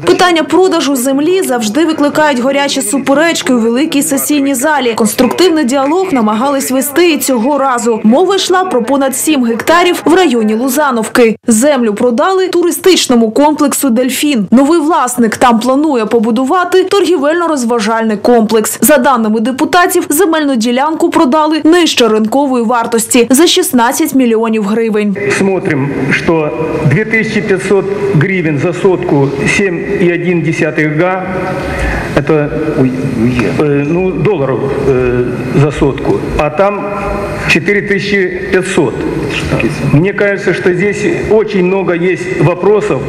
Питання продажу землі завжди викликають горячі суперечки у великій сесійній залі. Конструктивний діалог намагались вести і цього разу. Мова йшла про понад 7 гектарів в районі Лузановки. Землю продали туристичному комплексу Дельфін. Новий власник там планує побудувати торгівельно-розважальний комплекс. За даними депутатів, земельну ділянку продали нижче ринкової вартості за 16 мільйонів гривень. Смотрим, что 2500 гривен за сотку 7,1 га, это э, ну, долларов э, за сотку, а там 4500. Мне кажется, что здесь очень много есть вопросов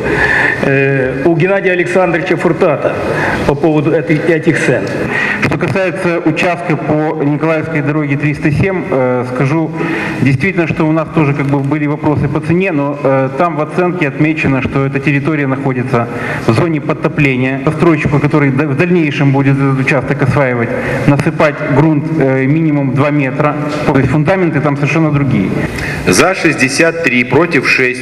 э, у Геннадия Александровича Фуртата по поводу этой, этих цен. Что касается участка по Николаевской дороге 307, э, скажу действительно, что у нас тоже как бы были вопросы по цене, но э, там в оценке отмечено, что эта территория находится в зоне подтопления. Застройщику, который в дальнейшем будет этот участок осваивать, насыпать грунт э, минимум 2 метра. То есть фундаменты там совершенно другие. За 63, против 6.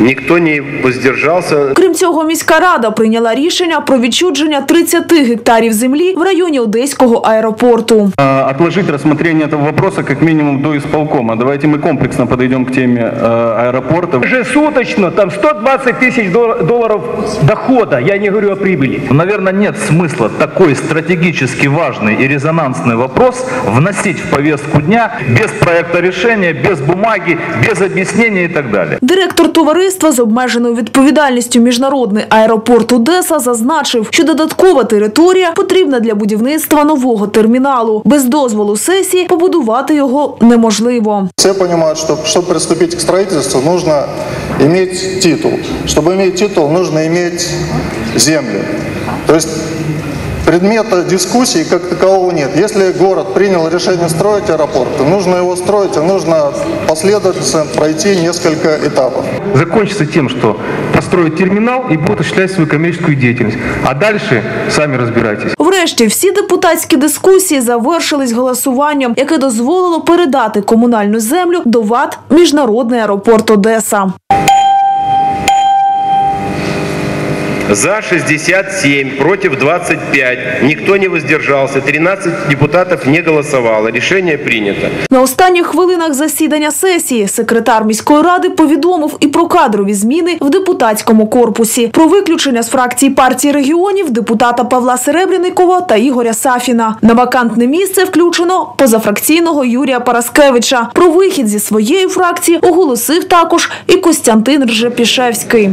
Никто не воздержался. Крім цього, міська рада прийняла рішення про відчудження 30 гектарів землі в районі Одеського аеропорту. А, отложить рассмотрение этого вопроса как минимум до исполкома. Давайте мы комплексно подойдем к теме э, аэропорта. Ежесуточно там 120 тысяч дол- долларов дохода, я не говорю о прибыли. Наверное, нет смысла такой стратегически важный и резонансный вопрос вносить в повестку дня без проекта решения, без бумаги, без объяснения и так далее. Директор товариства з обмеженою відповідальністю Міжнародний аеропорт Одеса зазначив, що додаткова територія потрібна для будівництва нового терміналу. Без дозволу сесії побудувати його неможливо. Все розуміють, що щоб приступити до будівництва, потрібно мати титул. Щоб мати титул, потрібно мати землю. То есть предмета дискуссии как такового нет. Если город принял решение строить аэропорт, то нужно его строить, и нужно последовательно пройти несколько этапов. Закончится тем, что построят терминал и будут осуществлять свою коммерческую деятельность. А дальше сами разбирайтесь. Врешті всі депутатські дискусії завершились голосуванням, яке дозволило передати комунальну землю до ВАД Міжнародний аеропорт Одеса. За 67, против 25. Никто не воздержался. 13 депутатов не голосовало. Решение принято. На останніх хвилинах засідання сесії секретар міської ради повідомив і про кадрові зміни в депутатському корпусі, про виключення з фракції партії регіонів депутата Павла Серебряникова та Ігоря Сафіна. На вакантне місце включено позафракційного Юрія Параскевича. Про вихід зі своєї фракції оголосив також і Костянтин Ржепішевський.